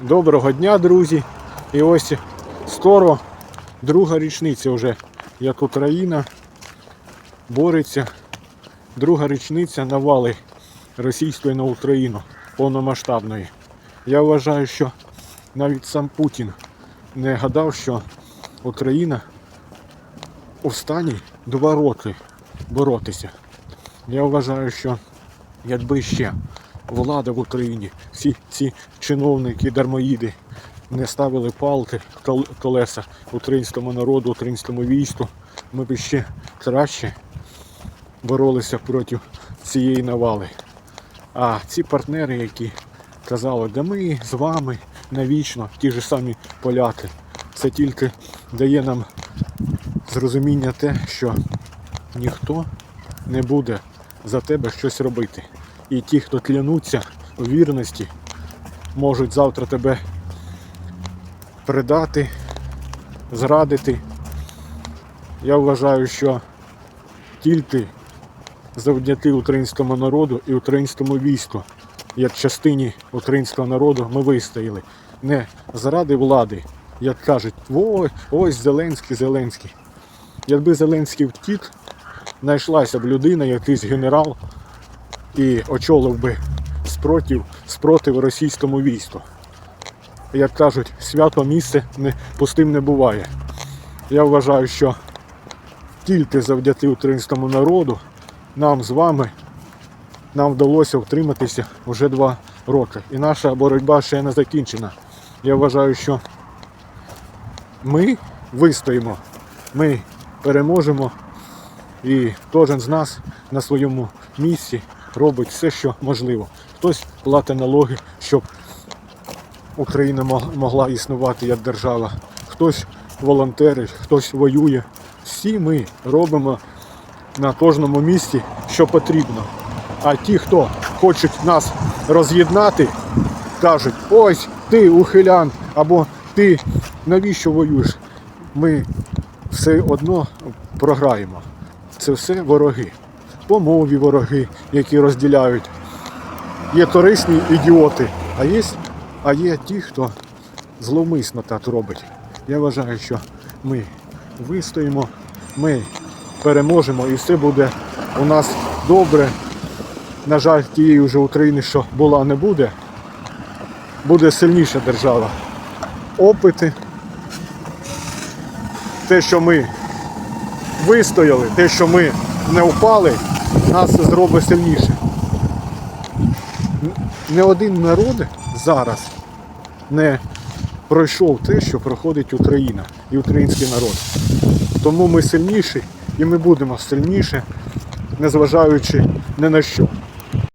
Доброго дня, друзі! І ось скоро друга річниця вже, як Україна бореться. Друга річниця навали російської на Україну повномасштабної. Я вважаю, що навіть сам Путін не гадав, що Україна у стані два роки боротися. Я вважаю, що якби ще влада в Україні, всі ці чиновники, дармоїди не ставили палки, кол- колеса українському народу, українському війську, ми б ще краще боролися проти цієї навали. А ці партнери, які казали, да ми з вами навічно, ті ж самі поляки, це тільки дає нам зрозуміння те, що ніхто не буде за тебе щось робити. І ті, хто клянуться у вірності, можуть завтра тебе предати, зрадити. Я вважаю, що тільки завдяки українському народу і українському війську, як частині українського народу, ми вистояли. Не заради влади, як кажуть, ой, ось Зеленський, Зеленський. Якби Зеленський втік, знайшлася б людина, якийсь генерал, і очолив би спротив, спротив російському війську. Як кажуть, свято місце не, пустим не буває. Я вважаю, що тільки завдяки українському народу нам з вами нам вдалося втриматися вже два роки. І наша боротьба ще не закінчена. Я вважаю, що ми вистоїмо, ми переможемо. І кожен з нас на своєму місці робить все, що можливо. Хтось платить налоги, щоб Україна могла існувати як держава. Хтось волонтерить, хтось воює. Всі ми робимо на кожному місці, що потрібно. А ті, хто хочуть нас роз'єднати, кажуть, ось ти ухилян, або ти навіщо воюєш? Ми все одно програємо. Це все вороги. По мові вороги, які розділяють. Є корисні ідіоти, а є, а є ті, хто зловмисно так робить. Я вважаю, що ми вистоїмо, ми переможемо і все буде у нас добре. На жаль, тієї вже України, що була, не буде. Буде сильніша держава. Опити. Те, що ми вистояли, те, що ми не впали, нас зробить сильніше. Не один народ зараз не пройшов те, що проходить Україна і український народ. Тому ми сильніші і ми будемо сильніші, незважаючи ні на що.